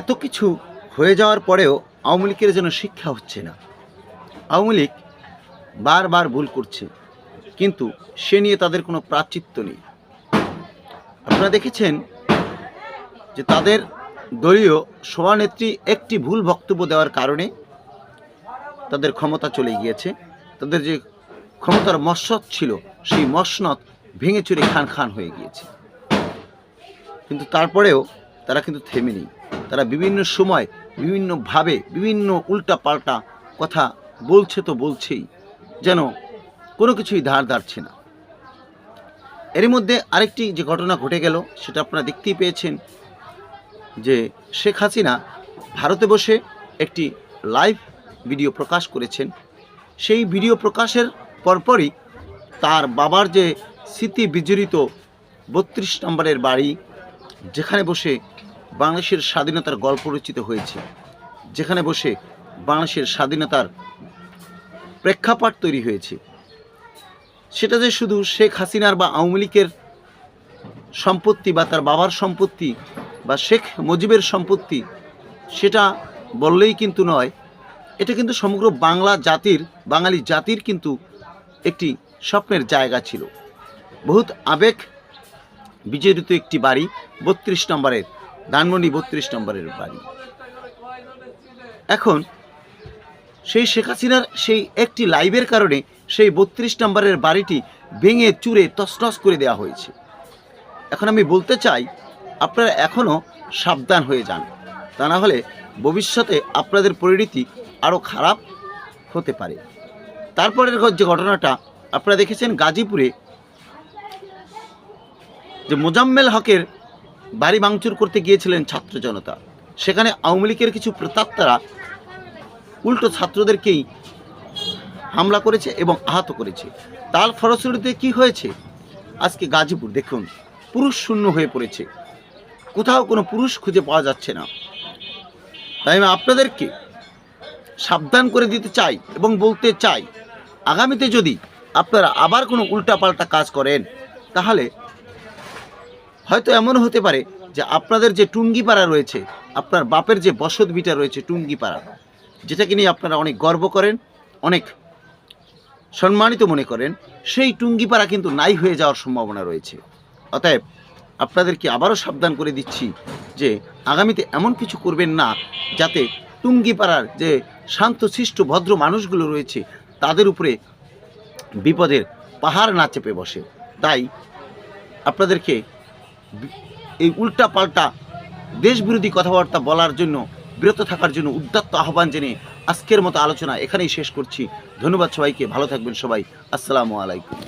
এত কিছু হয়ে যাওয়ার পরেও আওয়ামী লীগের যেন শিক্ষা হচ্ছে না। আওয়ামী লীগ বারবার ভুল করছে, কিন্তু সে নিয়ে তাদের কোনো প্রাচিত্য নেই। আপনারা দেখেছেন যে তাদের দলীয় সভানেত্রী একটি ভুল বক্তব্য দেওয়ার কারণে তাদের ক্ষমতা চলে গিয়েছে। তাদের যে ক্ষমতার মসনদ ছিল, সেই মসনদ ভেঙে চুরে খান খান হয়ে গিয়েছে। কিন্তু তারপরেও তারা কিন্তু থেমে নেই। তারা বিভিন্ন সময় বিভিন্নভাবে বিভিন্ন উল্টা পাল্টা কথা বলছে তো বলছেই, যেন কোনো কিছুই ধার ধারছে না। এর মধ্যে আরেকটি যে ঘটনা ঘটে গেল, সেটা আপনারা দেখতেই পেয়েছেন যে শেখ হাসিনা ভারতে বসে একটি লাইভ ভিডিও প্রকাশ করেছেন। সেই ভিডিও প্রকাশের পরপরই তার বাবার যে স্মৃতি বিজড়িত বত্রিশ নম্বরের বাড়ি, যেখানে বসে বাংলাদেশের স্বাধীনতার গল্প রচিত হয়েছে, যেখানে বসে বাংলাদেশের স্বাধীনতার প্রেক্ষাপট তৈরি হয়েছে। সেটা যে শুধু শেখ হাসিনার বা আওয়ামী লীগের সম্পত্তি বা তার বাবার সম্পত্তি বা শেখ মুজিবের সম্পত্তি, সেটা বললেই কিন্তু নয়, এটা কিন্তু সমগ্র বাংলা জাতির, বাঙালি জাতির কিন্তু একটি স্বপ্নের জায়গা ছিল। বহুত আবেগ বিজড়িত একটি বাড়ি, বত্রিশ নম্বরের ধানমন্ডি বত্রিশ নম্বরের বাড়ি। এখন সেই শেখ হাসিনার সেই একটি লাইভের কারণে সেই বত্রিশ নম্বরের বাড়িটি ভেঙে চুরে তছনছ করে দেওয়া হয়েছে। এখন আমি বলতে চাই, আপনারা এখনও সাবধান হয়ে যান। তা না হলে ভবিষ্যতে আপনাদের পরিণতি আরও খারাপ হতে পারে। তারপরের যে ঘটনাটা আপনারা দেখেছেন গাজীপুরে, যে মোজাম্মেল হকের বাড়ি ভাঙচুর করতে গিয়েছিলেন ছাত্র জনতা। সেখানে আওয়ামী লীগের কিছু প্রতাপ্তারা উল্টো ছাত্রদেরকেই হামলা করেছে এবং আহত করেছে। তার ফলশ্রুতিতে কি হয়েছে? আজকে গাজীপুর, দেখুন, পুরুষ শূন্য হয়ে পড়েছে। কোথাও কোনো পুরুষ খুঁজে পাওয়া যাচ্ছে না। তাই আমি আপনাদেরকে সাবধান করে দিতে চাই এবং বলতে চাই, আগামীতে যদি আপনারা আবার কোনো উল্টাপাল্টা কাজ করেন, তাহলে হয়তো এমন হতে পারে যে আপনাদের যে টুঙ্গিপাড়া রয়েছে, আপনার বাপের যে বসত ভিটা রয়েছে টুঙ্গিপাড়া, যেটাকে নিয়ে আপনারা অনেক গর্ব করেন, অনেক সম্মানিত মনে করেন, সেই টুঙ্গিপাড়া কিন্তু নাই হয়ে যাওয়ার সম্ভাবনা রয়েছে। অতএব আপনাদেরকে আবারও সাবধান করে দিচ্ছি যে আগামীতে এমন কিছু করবেন না যাতে টুঙ্গিপাড়ার যে শান্তশিষ্ট ভদ্র মানুষগুলো রয়েছে, তাদের উপরে বিপদের পাহাড় না চেপে বসে। তাই আপনাদেরকে এই উল্টা পাল্টা দেশবিরোধী কথাবার্তা বলার জন্য, বিরত থাকার জন্য উদ্দাত্ত আহ্বান জেনে আজকের মতো আলোচনা এখানেই শেষ করছি। ধন্যবাদ সবাইকে, ভালো থাকবেন সবাই। আসসালামু আলাইকুম।